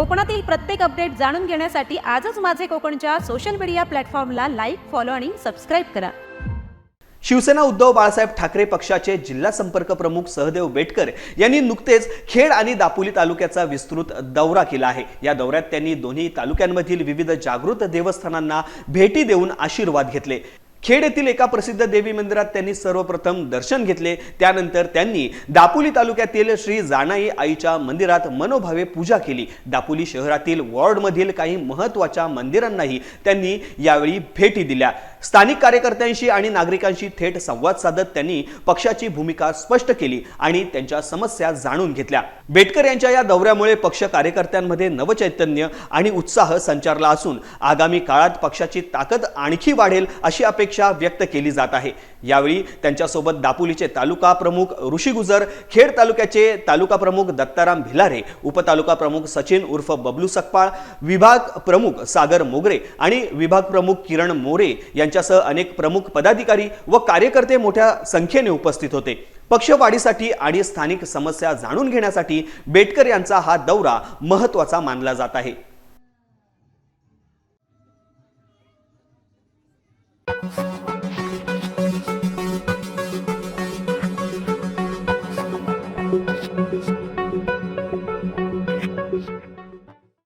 कोकणातील प्रत्येक अपडेट जाणून घेण्यासाठी आजच माझे कोकणच्या सोशल मीडिया प्लॅटफॉर्मला लाईक फॉलो आणि सबस्क्राईब करा. शिवसेना उद्धव बाळासाहेब ठाकरे पक्षाचे जिल्हा संपर्क प्रमुख सहदेव बेटकर यांनी नुकतेच खेड आणि दापोली तालुक्याचा विस्तृत दौरा केला आहे. या दौऱ्यात त्यांनी दोन्ही तालुक्यांमधील विविध जागृत देवस्थानांना भेटी देऊन आशीर्वाद घेतले. खेड येथील एका प्रसिद्ध देवी मंदिरात त्यांनी सर्वप्रथम दर्शन घेतले. त्यानंतर त्यांनी दापोली तालुक्यातील श्री जानाई आईच्या मंदिरात मनोभावे पूजा केली. दापोली शहरातील वॉर्डमधील काही महत्त्वाच्या मंदिरांनाही त्यांनी यावेळी भेटी दिल्या. स्थानिक कार्यकर्त्यांशी आणि नागरिकांशी थेट संवाद साधत त्यांनी पक्षाची भूमिका स्पष्ट केली आणि त्यांच्या समस्या जाणून घेतल्या. बेटकर यांच्या या दौऱ्यामुळे पक्ष कार्यकर्त्यांमध्ये नवचैतन्य आणि उत्साह संचारला असून आगामी काळात पक्षाची ताकद आणखी वाढेल अशी अपेक्षा व्यक्त केली जात आहे. यावेळी त्यांच्यासोबत दापोलीचे तालुका प्रमुख ऋषी गुजर खेड तालुक्याचे तालुका प्रमुख दत्ताराम भिलारे उपतालुका प्रमुख सचिन उर्फ बबलू सकपाळ विभाग प्रमुख सागर मोगरे आणि विभाग प्रमुख किरण मोरे यांच्यासह अनेक प्रमुख पदाधिकारी व कार्यकर्ते मोठ्या संख्येने उपस्थित होते. पक्षवाढीसाठी आणि स्थानिक समस्या जाणून घेण्यासाठी बेटकर यांचा हा दौरा महत्त्वाचा मानला जात आहे. Thank you.